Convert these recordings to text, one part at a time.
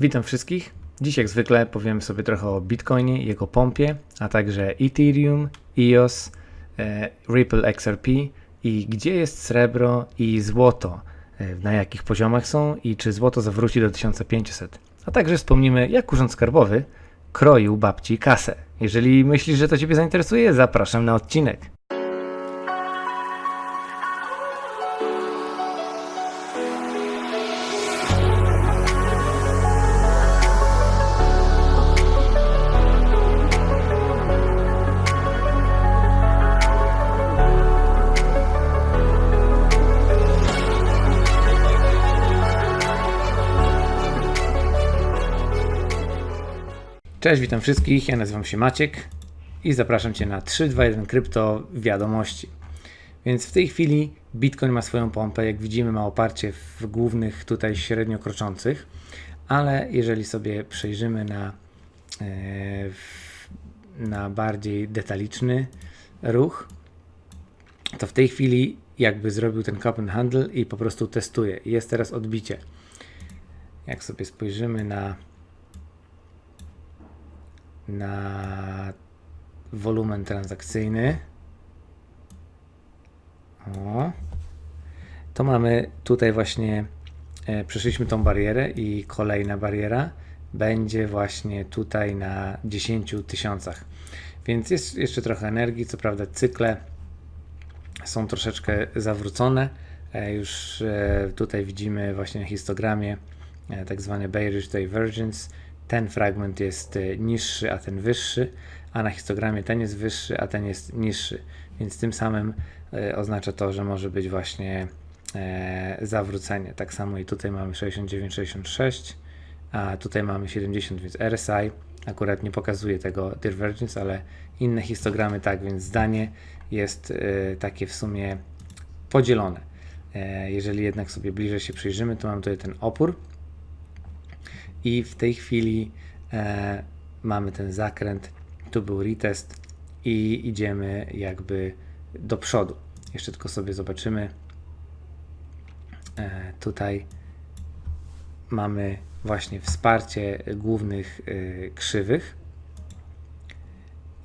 Witam wszystkich. Dziś jak zwykle powiem sobie trochę o Bitcoinie, jego pompie, a także Ethereum, EOS, e, Ripple XRP i gdzie jest srebro i złoto, e, na jakich poziomach są i czy złoto zawróci do 1500. A także wspomnimy, jak Urząd Skarbowy kroił babci kasę. Jeżeli myślisz, że to Ciebie zainteresuje, zapraszam na odcinek. Cześć, witam wszystkich. Ja nazywam się Maciek i zapraszam Cię na 321 Krypto Wiadomości. Więc w tej chwili Bitcoin ma swoją pompę. Jak widzimy, ma oparcie w głównych tutaj średnio kroczących, ale jeżeli sobie przejrzymy na, e, na bardziej detaliczny ruch, to w tej chwili jakby zrobił ten cup and handle i po prostu testuje. Jest teraz odbicie. Jak sobie spojrzymy na na wolumen transakcyjny. O. To mamy tutaj właśnie, e, przeszliśmy tą barierę i kolejna bariera będzie właśnie tutaj na 10 tysiącach. Więc jest jeszcze trochę energii, co prawda cykle są troszeczkę zawrócone. E, już e, tutaj widzimy właśnie na histogramie e, tak zwany bearish divergence, ten fragment jest e, niższy, a ten wyższy, a na histogramie ten jest wyższy, a ten jest niższy. Więc tym samym e, oznacza to, że może być właśnie e, zawrócenie. Tak samo i tutaj mamy 69-66, a tutaj mamy 70, więc RSI akurat nie pokazuje tego divergence, ale inne histogramy tak, więc zdanie jest takie w sumie podzielone. Jeżeli jednak sobie bliżej się przyjrzymy, to mamy tutaj ten opór, i w tej chwili e, mamy ten zakręt, tu był retest i idziemy jakby do przodu. Jeszcze tylko sobie zobaczymy. E, tutaj mamy właśnie wsparcie głównych e, krzywych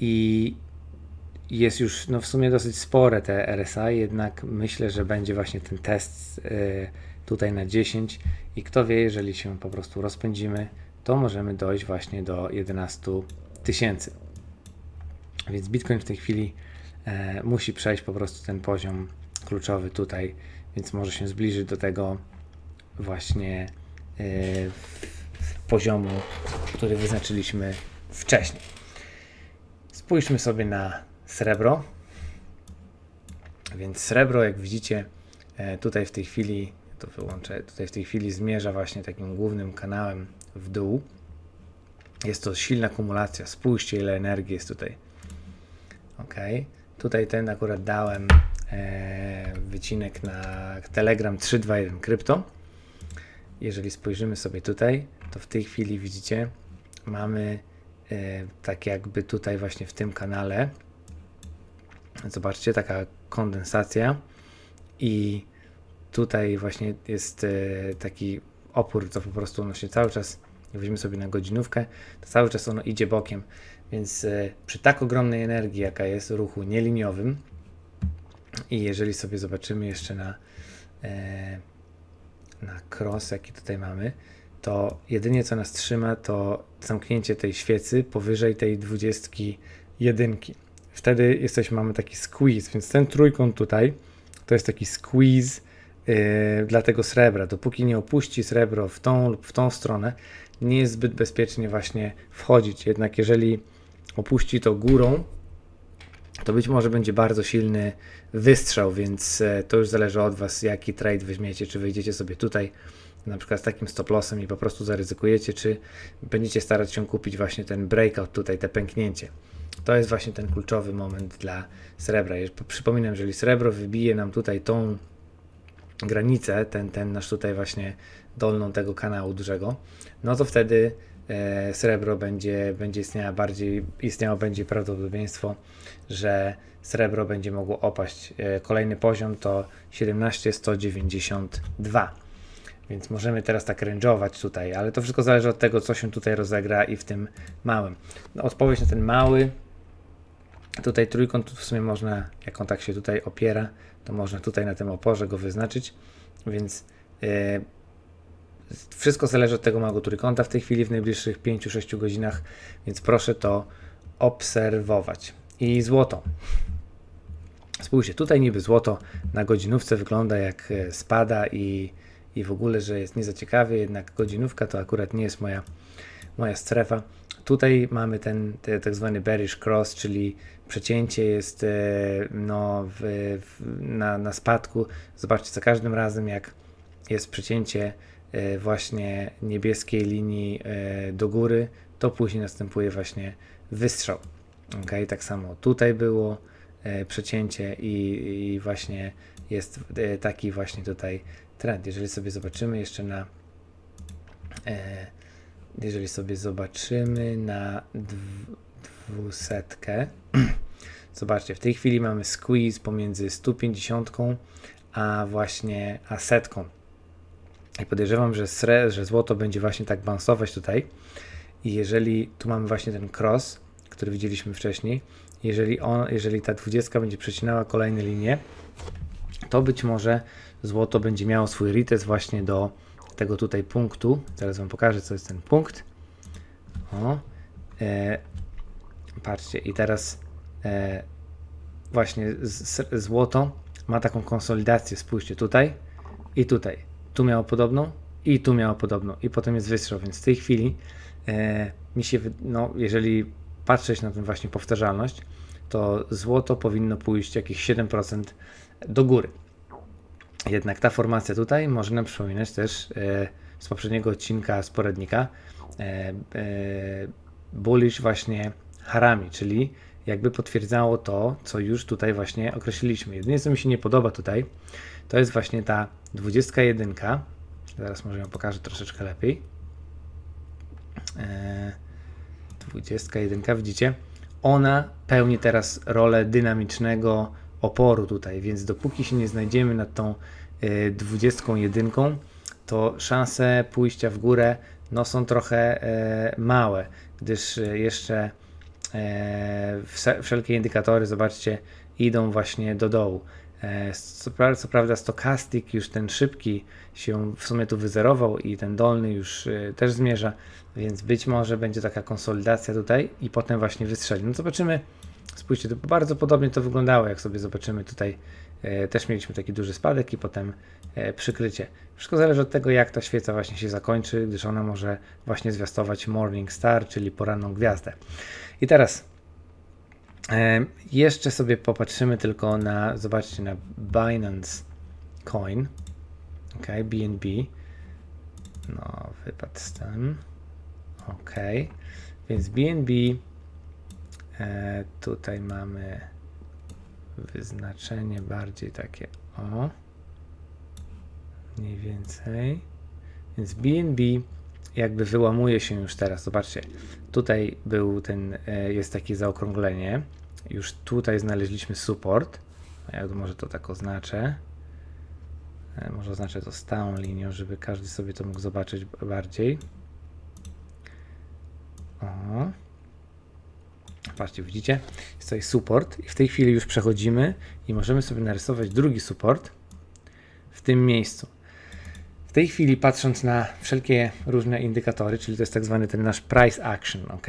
i jest już no w sumie dosyć spore te RSI, jednak myślę, że będzie właśnie ten test e, tutaj na 10 i kto wie, jeżeli się po prostu rozpędzimy, to możemy dojść właśnie do 11 tysięcy. Więc Bitcoin w tej chwili e, musi przejść po prostu ten poziom kluczowy tutaj, więc może się zbliżyć do tego właśnie e, poziomu, który wyznaczyliśmy wcześniej. Spójrzmy sobie na srebro. Więc srebro, jak widzicie, e, tutaj w tej chwili to wyłączę. Tutaj w tej chwili zmierza właśnie takim głównym kanałem w dół. Jest to silna kumulacja. Spójrzcie, ile energii jest tutaj. Ok. Tutaj ten akurat dałem e, wycinek na Telegram 321 Krypto. Jeżeli spojrzymy sobie tutaj, to w tej chwili widzicie, mamy e, tak jakby tutaj właśnie w tym kanale. Zobaczcie, taka kondensacja i tutaj właśnie jest e, taki opór, co po prostu ono się cały czas, weźmiemy sobie na godzinówkę, to cały czas ono idzie bokiem. Więc e, przy tak ogromnej energii, jaka jest ruchu nieliniowym, i jeżeli sobie zobaczymy jeszcze na, e, na cross, jaki tutaj mamy, to jedynie co nas trzyma, to zamknięcie tej świecy powyżej tej 21. Wtedy jesteśmy, mamy taki squeeze, więc ten trójkąt tutaj to jest taki squeeze dla tego srebra. Dopóki nie opuści srebro w tą lub w tą stronę, nie jest zbyt bezpiecznie właśnie wchodzić. Jednak jeżeli opuści to górą, to być może będzie bardzo silny wystrzał, więc e, to już zależy od Was, jaki trade weźmiecie, czy wyjdziecie sobie tutaj na przykład z takim stop lossem i po prostu zaryzykujecie, czy będziecie starać się kupić właśnie ten breakout tutaj, te pęknięcie. To jest właśnie ten kluczowy moment dla srebra. Przypominam, jeżeli srebro wybije nam tutaj tą granicę, ten, ten nasz tutaj właśnie dolną tego kanału dużego, no to wtedy e, srebro będzie, będzie istniało bardziej, istniało będzie prawdopodobieństwo, że srebro będzie mogło opaść. E, kolejny poziom to 17192. Więc możemy teraz tak range'ować tutaj, ale to wszystko zależy od tego, co się tutaj rozegra i w tym małym. No, odpowiedź na ten mały, tutaj trójkąt w sumie można, jak on tak się tutaj opiera, to można tutaj na tym oporze go wyznaczyć, więc e, wszystko zależy od tego małego trójkąta w tej chwili, w najbliższych 5-6 godzinach, więc proszę to obserwować. I złoto. Spójrzcie, tutaj niby złoto na godzinówce wygląda jak e, spada i, i w ogóle, że jest nie za ciekawie, jednak godzinówka to akurat nie jest moja, moja strefa. Tutaj mamy ten, tak zwany bearish cross, czyli przecięcie jest e, no, w, w, na, na spadku. Zobaczcie, za każdym razem jak jest przecięcie e, właśnie niebieskiej linii e, do góry, to później następuje właśnie wystrzał. Ok, tak samo tutaj było przecięcie i, i właśnie jest taki właśnie tutaj trend. Jeżeli sobie zobaczymy jeszcze na jeżeli sobie zobaczymy na dw, dwusetkę, zobaczcie, w tej chwili mamy squeeze pomiędzy 150 a właśnie a setką. I podejrzewam, że, sre, że złoto będzie właśnie tak bounce'ować tutaj. I jeżeli tu mamy właśnie ten cross, który widzieliśmy wcześniej, jeżeli, on, jeżeli ta 20 będzie przecinała kolejne linie, to być może złoto będzie miało swój retest właśnie do tego tutaj punktu. Zaraz Wam pokażę, co jest ten punkt. O, e, patrzcie, i teraz e, właśnie z, z, złoto ma taką konsolidację. Spójrzcie tutaj i tutaj. Tu miało podobną i tu miało podobną. I potem jest wystrzał, więc w tej chwili e, mi się, no, jeżeli patrzeć na tę właśnie powtarzalność, to złoto powinno pójść jakieś 7% do góry. Jednak ta formacja tutaj może nam przypominać też e, z poprzedniego odcinka z poradnika e, e, bullish właśnie harami, czyli jakby potwierdzało to, co już tutaj właśnie określiliśmy. Jedynie co mi się nie podoba tutaj, to jest właśnie ta 21. Zaraz może ją pokażę troszeczkę lepiej. E, 21, widzicie? Ona pełni teraz rolę dynamicznego oporu tutaj, więc dopóki się nie znajdziemy nad tą y, 21, to szanse pójścia w górę no, są trochę e, małe, gdyż e, jeszcze e, wszelkie indykatory, zobaczcie, idą właśnie do dołu. E, Co, co prawda stokastik już ten szybki się w sumie tu wyzerował i ten dolny już e, też zmierza, więc być może będzie taka konsolidacja tutaj i potem właśnie wystrzeli. No zobaczymy, spójrzcie, to bardzo podobnie to wyglądało, jak sobie zobaczymy tutaj. E, też mieliśmy taki duży spadek i potem e, przykrycie. Wszystko zależy od tego, jak ta świeca właśnie się zakończy, gdyż ona może właśnie zwiastować Morning Star, czyli poranną gwiazdę. I teraz e, jeszcze sobie popatrzymy tylko na, zobaczcie, na Binance Coin, ok, BNB, no wypadł z tym, ok, więc BNB, e, tutaj mamy wyznaczenie bardziej takie, o, mniej więcej, więc BNB jakby wyłamuje się już teraz. Zobaczcie, tutaj był ten, e, jest takie zaokrąglenie. Już tutaj znaleźliśmy support. Ja może to tak oznaczę. E, Może oznaczę to stałą linią, żeby każdy sobie to mógł zobaczyć bardziej. O. Patrzcie, widzicie? Jest tutaj support i w tej chwili już przechodzimy i możemy sobie narysować drugi support w tym miejscu. W tej chwili, patrząc na wszelkie różne indykatory, czyli to jest tak zwany ten nasz price action, ok?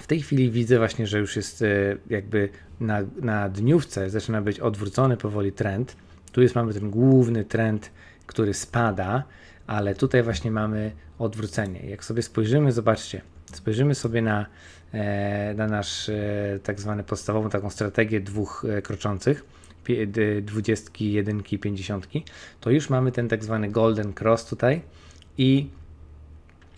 W tej chwili widzę właśnie, że już jest e, jakby na, na dniówce zaczyna być odwrócony powoli trend. Tu jest mamy ten główny trend, który spada, ale tutaj właśnie mamy odwrócenie. Jak sobie spojrzymy, zobaczcie, spojrzymy sobie na, na nasz e, tak zwany podstawową taką strategię dwóch e, kroczących, dwudziestki, jedynki, pięćdziesiątki, to już mamy ten tak zwany golden cross tutaj i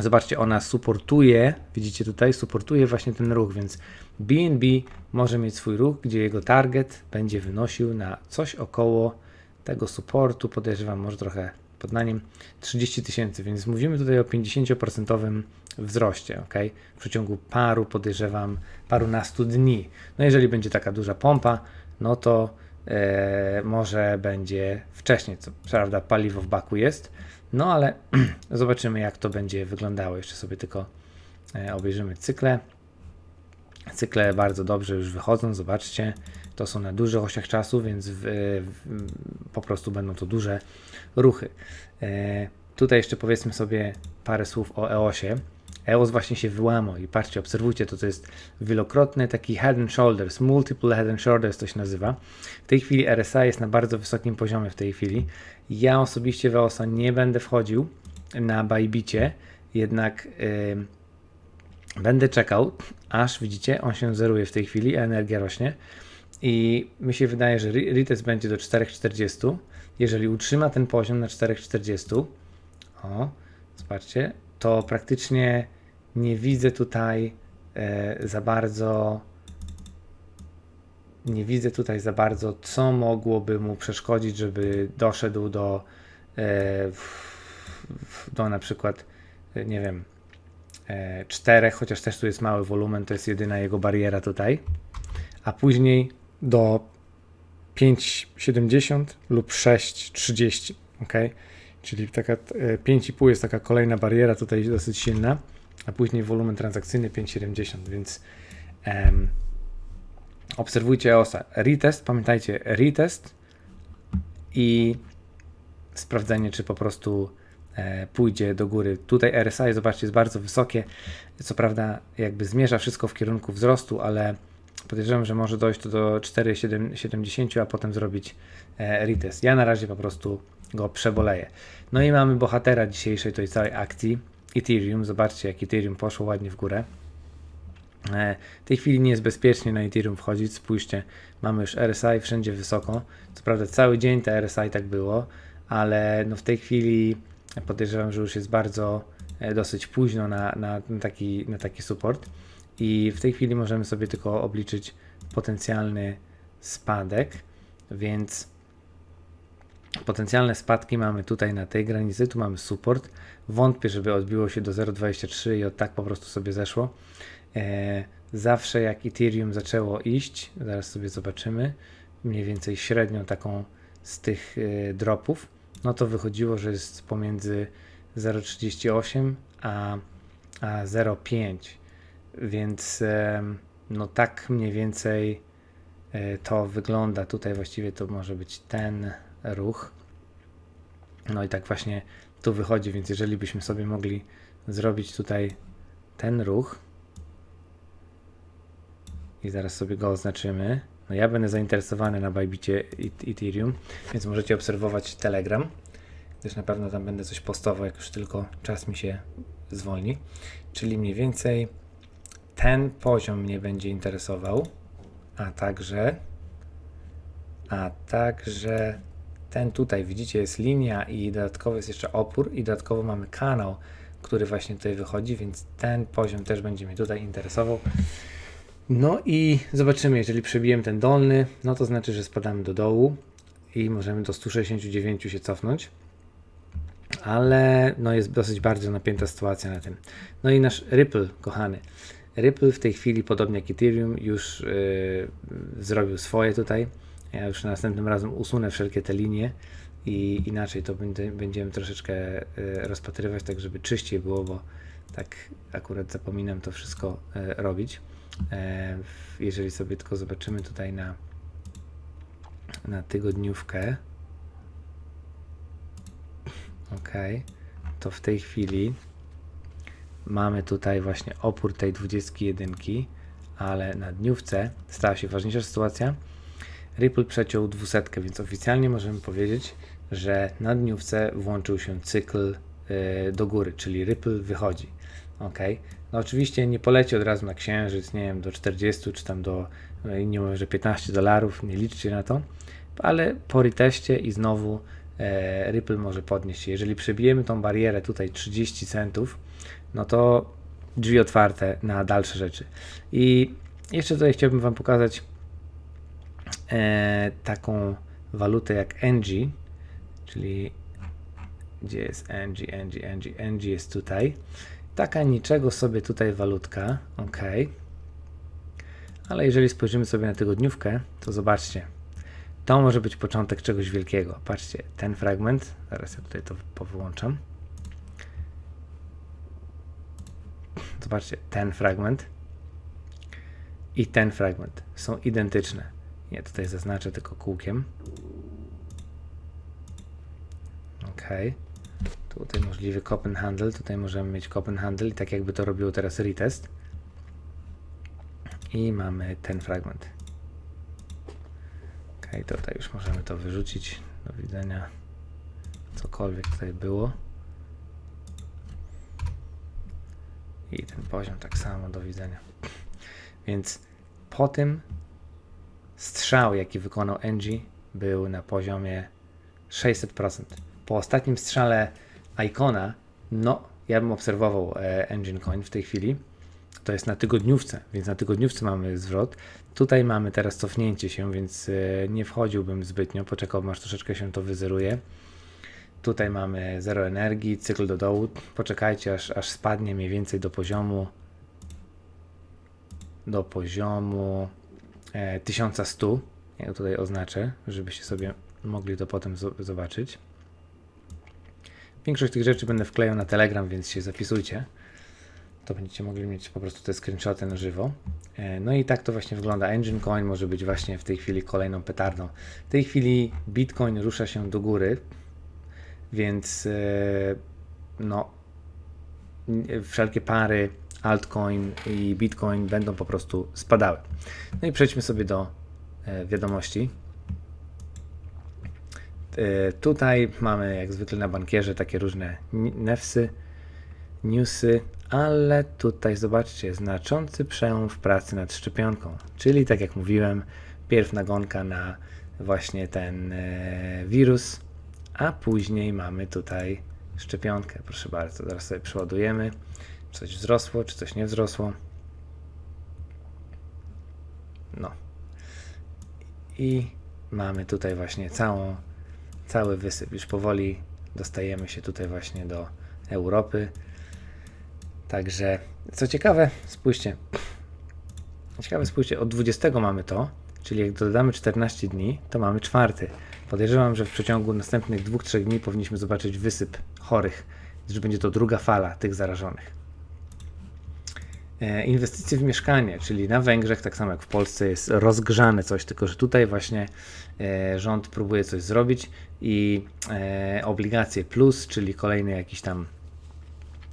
zobaczcie, ona supportuje, widzicie tutaj, supportuje właśnie ten ruch, więc BNB może mieć swój ruch, gdzie jego target będzie wynosił na coś około tego supportu, podejrzewam może trochę pod naniem 30 tysięcy, więc mówimy tutaj o 50% wzroście, ok? W przeciągu paru, podejrzewam, parunastu dni. No jeżeli będzie taka duża pompa, no to e, może będzie wcześniej, co prawda paliwo w baku jest, no ale zobaczymy jak to będzie wyglądało. Jeszcze sobie tylko e, obejrzymy cykle. Cykle bardzo dobrze już wychodzą, zobaczcie. To są na dużych osiach czasu, więc w, w, po prostu będą to duże ruchy. E, tutaj jeszcze powiedzmy sobie parę słów o EOSie. EOS właśnie się wyłamał i patrzcie, obserwujcie to, to jest wielokrotny taki head and shoulders, multiple head and shoulders to się nazywa. W tej chwili RSI jest na bardzo wysokim poziomie w tej chwili. Ja osobiście w EOSa nie będę wchodził na Bybicie, jednak yy, będę czekał, aż widzicie, on się zeruje w tej chwili, a energia rośnie. I mi się wydaje, że re- retest będzie do 4,40. Jeżeli utrzyma ten poziom na 4,40, o, zobaczcie, to praktycznie nie widzę tutaj e, za bardzo. Nie widzę tutaj za bardzo, co mogłoby mu przeszkodzić, żeby doszedł do, e, do na przykład, e, nie wiem, e, czterech, chociaż też tu jest mały wolumen, to jest jedyna jego bariera tutaj, a później do 5,70 lub 6,30, ok? Czyli taka e, 5,5 jest taka kolejna bariera tutaj dosyć silna, a później wolumen transakcyjny 5,70, więc em, obserwujcie EOSa. Retest, pamiętajcie, retest i sprawdzenie, czy po prostu e, pójdzie do góry. Tutaj RSI, zobaczcie, jest bardzo wysokie. Co prawda, jakby zmierza wszystko w kierunku wzrostu, ale podejrzewam, że może dojść to do 4,70, a potem zrobić e, retest. Ja na razie po prostu go przeboleję. No i mamy bohatera dzisiejszej tej całej akcji, Ethereum. Zobaczcie, jak Ethereum poszło ładnie w górę. E, W tej chwili nie jest bezpiecznie na Ethereum wchodzić. Spójrzcie, mamy już RSI wszędzie wysoko. Co prawda cały dzień te RSI tak było, ale no w tej chwili podejrzewam, że już jest bardzo e, dosyć późno na, na, na, taki, na taki support. I w tej chwili możemy sobie tylko obliczyć potencjalny spadek, więc potencjalne spadki mamy tutaj na tej granicy, tu mamy support. Wątpię, żeby odbiło się do 0,23 i od tak po prostu sobie zeszło. E, zawsze jak Ethereum zaczęło iść, zaraz sobie zobaczymy, mniej więcej średnią taką z tych e, dropów, no to wychodziło, że jest pomiędzy 0,38 a, a 0,5, więc em, no tak mniej więcej e, to wygląda. Tutaj właściwie to może być ten ruch. No i tak właśnie tu wychodzi, więc jeżeli byśmy sobie mogli zrobić tutaj ten ruch i zaraz sobie go oznaczymy. No ja będę zainteresowany na Bybicie Ethereum, więc możecie obserwować Telegram, gdyż na pewno tam będę coś postował, jak już tylko czas mi się zwolni. Czyli mniej więcej ten poziom mnie będzie interesował, a także a także ten tutaj, widzicie, jest linia i dodatkowo jest jeszcze opór i dodatkowo mamy kanał, który właśnie tutaj wychodzi, więc ten poziom też będzie mnie tutaj interesował. No i zobaczymy, jeżeli przebijemy ten dolny, no to znaczy, że spadamy do dołu i możemy do 169 się cofnąć. Ale no jest dosyć bardzo napięta sytuacja na tym. No i nasz Ripple, kochany. Ripple w tej chwili, podobnie jak Ethereum, już yy, zrobił swoje tutaj. Ja już następnym razem usunę wszelkie te linie i inaczej to będzie, będziemy troszeczkę y, rozpatrywać, tak żeby czyściej było, bo tak akurat zapominam to wszystko y, robić. E, jeżeli sobie tylko zobaczymy tutaj na, na tygodniówkę, ok, to w tej chwili mamy tutaj właśnie opór tej 21, ale na dniówce stała się ważniejsza sytuacja. Ripple przeciął 200, więc oficjalnie możemy powiedzieć, że na dniówce włączył się cykl e, do góry, czyli Ripple wychodzi. Ok. No oczywiście nie poleci od razu na księżyc, nie wiem, do 40 czy tam do, no nie mówię, że 15 dolarów, nie liczcie na to, ale po reteście i znowu e, Ripple może podnieść się. Jeżeli przebijemy tą barierę tutaj 30 centów, no to drzwi otwarte na dalsze rzeczy. I jeszcze tutaj chciałbym Wam pokazać e, taką walutę jak NG, czyli gdzie jest NG, NG, NG, NG jest tutaj. Taka niczego sobie tutaj walutka, ok. Ale jeżeli spojrzymy sobie na tygodniówkę, to zobaczcie. to może być początek czegoś wielkiego. Patrzcie, ten fragment, zaraz ja tutaj to powyłączam. Zobaczcie, ten fragment i ten fragment są identyczne. Nie, tutaj zaznaczę tylko kółkiem. Ok. Tutaj możliwy Copen Handle, tutaj możemy mieć Copen Handle i tak jakby to robiło teraz retest. I mamy ten fragment. Ok, tutaj już możemy to wyrzucić. Do widzenia. Cokolwiek tutaj było. I ten poziom tak samo do widzenia. Więc po tym strzał, jaki wykonał Engie, był na poziomie 600%. Po ostatnim strzale Icona, no, ja bym obserwował e, Engine Coin w tej chwili. To jest na tygodniówce, więc na tygodniówce mamy zwrot. Tutaj mamy teraz cofnięcie się, więc e, nie wchodziłbym zbytnio. Poczekałbym, aż troszeczkę się to wyzeruje. Tutaj mamy zero energii, cykl do dołu. Poczekajcie, aż, aż spadnie mniej więcej do poziomu do poziomu 1100. Ja tutaj oznaczę, żebyście sobie mogli to potem zo- zobaczyć. Większość tych rzeczy będę wklejał na Telegram, więc się zapisujcie. To będziecie mogli mieć po prostu te screenshoty na żywo. E, No i tak to właśnie wygląda. Engine Coin może być właśnie w tej chwili kolejną petardą. W tej chwili Bitcoin rusza się do góry, więc e, no wszelkie pary altcoin i bitcoin będą po prostu spadały. No i przejdźmy sobie do e, wiadomości. E, tutaj mamy jak zwykle na bankierze takie różne newsy, newsy, ale tutaj zobaczcie, znaczący przełom w pracy nad szczepionką. Czyli tak jak mówiłem, pierw nagonka na właśnie ten e, wirus, a później mamy tutaj szczepionkę. Proszę bardzo, zaraz sobie przeładujemy. Czy coś wzrosło, czy coś nie wzrosło. No. I mamy tutaj właśnie całą, cały wysyp. Już powoli dostajemy się tutaj właśnie do Europy. Także, co ciekawe, spójrzcie. Ciekawe, spójrzcie, od 20 mamy to, czyli jak dodamy 14 dni, to mamy czwarty. Podejrzewam, że w przeciągu następnych 2-3 dni powinniśmy zobaczyć wysyp chorych, że będzie to druga fala tych zarażonych. E, Inwestycje w mieszkanie, czyli na Węgrzech, tak samo jak w Polsce, jest rozgrzane coś, tylko że tutaj właśnie e, rząd próbuje coś zrobić i e, obligacje plus, czyli kolejny jakiś tam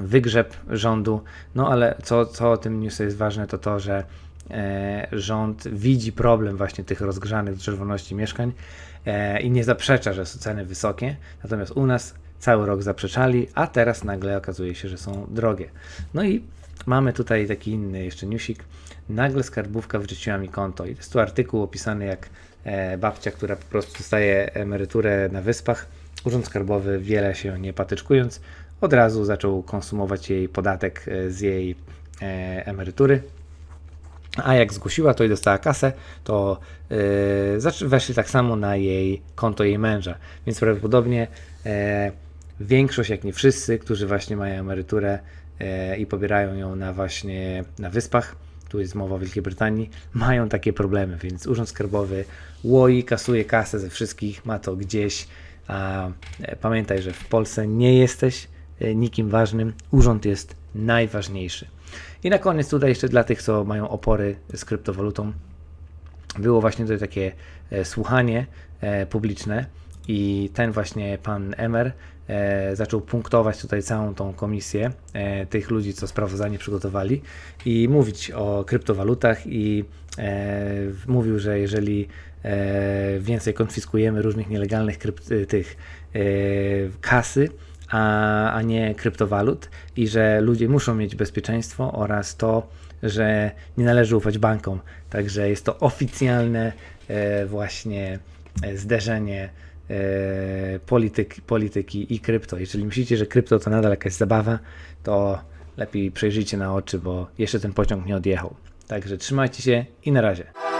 wygrzeb rządu. No ale co, co o tym newsie jest ważne, to to, że rząd widzi problem właśnie tych rozgrzanych czerwoności mieszkań i nie zaprzecza, że są ceny wysokie. Natomiast u nas cały rok zaprzeczali, a teraz nagle okazuje się, że są drogie. No i mamy tutaj taki inny jeszcze newsik. Nagle skarbówka wrzuciła mi konto. I jest tu artykuł opisany jak e, babcia, która po prostu dostaje emeryturę na wyspach. Urząd Skarbowy, wiele się nie patyczkując, od razu zaczął konsumować jej podatek e, z jej e, emerytury. A jak zgłosiła to i dostała kasę, to weszli tak samo na jej konto jej męża. Więc prawdopodobnie większość, jak nie wszyscy, którzy właśnie mają emeryturę i pobierają ją na właśnie na wyspach, tu jest mowa o Wielkiej Brytanii, mają takie problemy, więc Urząd Skarbowy łoi, kasuje kasę ze wszystkich, ma to gdzieś, a e, pamiętaj, że w Polsce nie jesteś e, nikim ważnym, urząd jest najważniejszy. I na koniec tutaj jeszcze dla tych, co mają opory z kryptowalutą, było właśnie tutaj takie e, słuchanie e, publiczne. I ten właśnie pan Emer e, zaczął punktować tutaj całą tą komisję e, tych ludzi, co sprawozdanie przygotowali i mówić o kryptowalutach i e, mówił, że jeżeli e, więcej konfiskujemy różnych nielegalnych krypt- tych e, kasy, a, a nie kryptowalut i że ludzie muszą mieć bezpieczeństwo oraz to, że nie należy ufać bankom. Także jest to oficjalne e, właśnie e, zderzenie e, polityk, polityki i krypto. Jeżeli myślicie, że krypto to nadal jakaś zabawa, to lepiej przejrzyjcie na oczy, bo jeszcze ten pociąg nie odjechał. Także trzymajcie się i na razie.